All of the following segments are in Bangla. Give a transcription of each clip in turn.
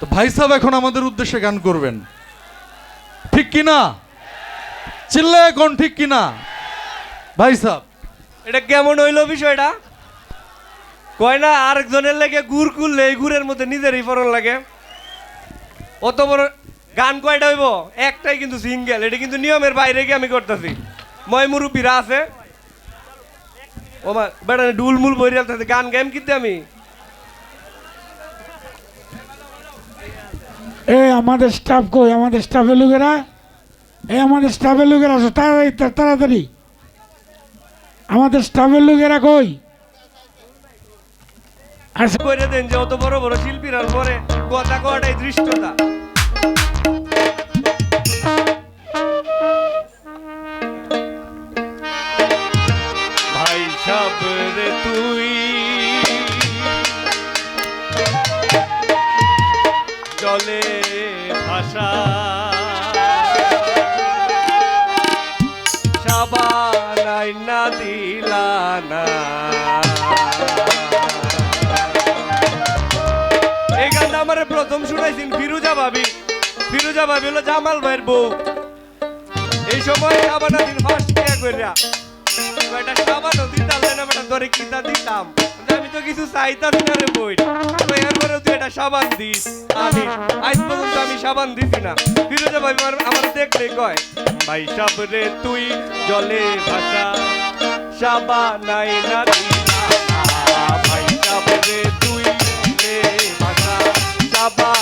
তো ভাই সাহেব এখন আমাদের উদ্দেশ্যে গান করবেন। ঠিক কি না? চিল্লে এখন ঠিক কি না? ভাই সাহেব। এটা কেমন হইল বিষয়টা? কয় না, আরেকজনের লাগে গুড় কুললে এই গুড়ের মধ্যে নিজেরই ফরন লাগে। অত বড় গান কয়টা হইব? একটাই কিন্তু সিঙ্গেল, এটা কিন্তু নিয়মের বাইরে গিয়ে আমি করতেছি। ময় মুরুব্বীরা আছে। ও মা বেটা ডুল মুল বই আছে গান গাইম কিন্তু আমি। এ, আমাদের স্টাফ কই? আমাদের স্টাফের লোকেরা? এ, আমাদের স্টাফের লোকেরা আসো তাড়াতাড়ি তাড়াতাড়ি। আমাদের স্টাফের লোকেরা কই? আসো করে দেন যে অত বড় বড় শিল্পীরা পরে কথা কটাই দৃষ্টতা ভাষা। সাবানাই না দিলানা। এই গানটা আমার প্রথম শুনাইছেন ফিরুজা ভাবি। ফিরুজা ভাবি হলো জামাল ভাইয়ের বউ। এই সময় সাবানা দিন ফার্স্ট বিয়া কয়টা সাবানও দিতাম না বেটা? ধরে কিতা দিতাম? আমি তো কিছু চাইতাছি না রে বই। এরপরে তুই এটা সাবান দিস। আমি আজ পর্যন্ত আমি সাবান দিছি না। ফিরোজা ভাই আমার দেখলে কয়, ভাই সাবরে তুই জলে ভাষা সাবানাই না দিলা ভাই সাবরে তুই জলে ভাষা সাবানাই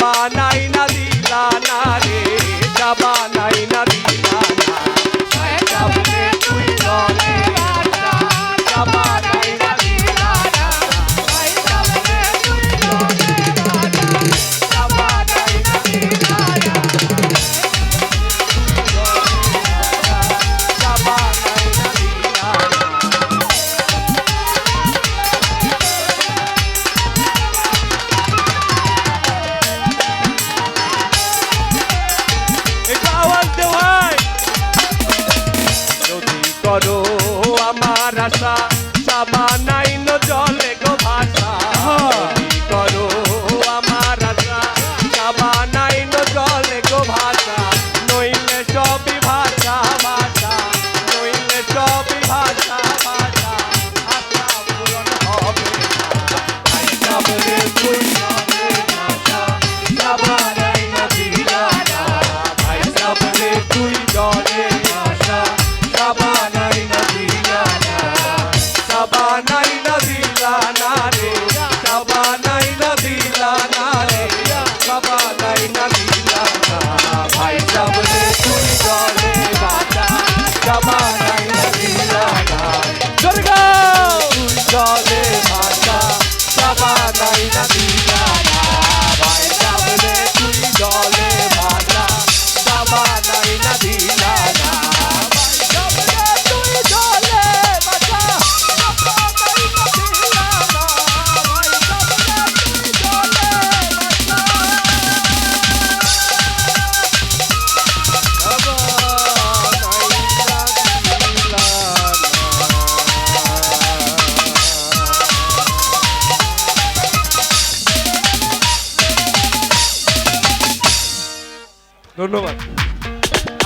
বানা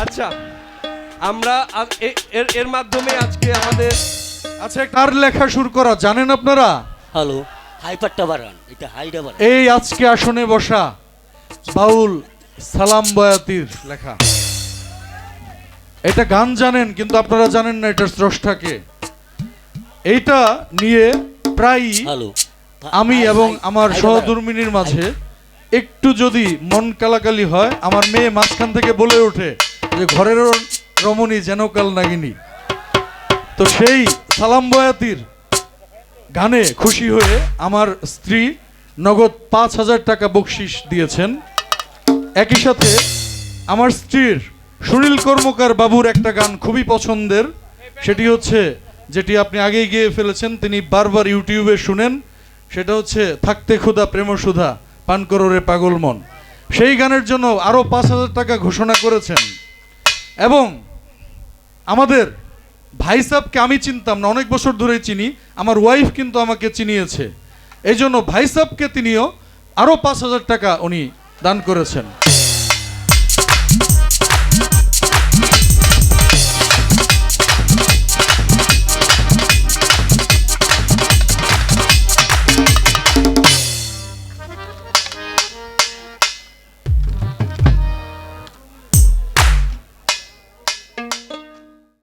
আচ্ছা আমরা এর এর মাধ্যমে আজকে আমাদের আচ্ছা কার লেখা শুরু করা? জানেন আপনারা? হ্যালো হাইপারটা বাড়ান এটা হাইটা বাড়ান এই আজকে আসনে বসা বাউল সালাম বয়াতির লেখা। এটা গান জানেন কিন্তু আপনারা জানেন না এটার স্রষ্টাকে। এইটা নিয়ে প্রায়ই হ্যালো আমি এবং আমার সহধর্মিনীর মাঝে একটু যদি মন কালাকালি হয়, আমার মেয়ে মাঝখান থেকে বলে ওঠে যে ঘরের রমণী যেন কাল নাগিনী। তো সেই সালাম বয়াতির গানে খুশি হয়ে আমার স্ত্রী নগদ পাঁচ হাজার টাকা বকশিস দিয়েছেন। একই সাথে আমার স্ত্রীর সুনীল কর্মকার বাবুর একটা গান খুবই পছন্দের। সেটি হচ্ছে, যেটি আপনি আগেই গিয়ে ফেলেছেন, তিনি বারবার ইউটিউবে শুনেন। সেটা হচ্ছে, থাকতে ক্ষুধা প্রেম সুধা পান করো রে পাগল মন। সেই গানের জন্য আরও পাঁচ হাজার টাকা ঘোষণা করেছেন। এবং আমাদের ভাই সাহেবকে আমি চিনতাম না, অনেক বছর ধরেই চিনি। আমার ওয়াইফ কিন্তু আমাকে চিনিয়েছে। এই জন্য ভাই সাহেবকে তিনিও আরও পাঁচ হাজার টাকা উনি দান করেছেন।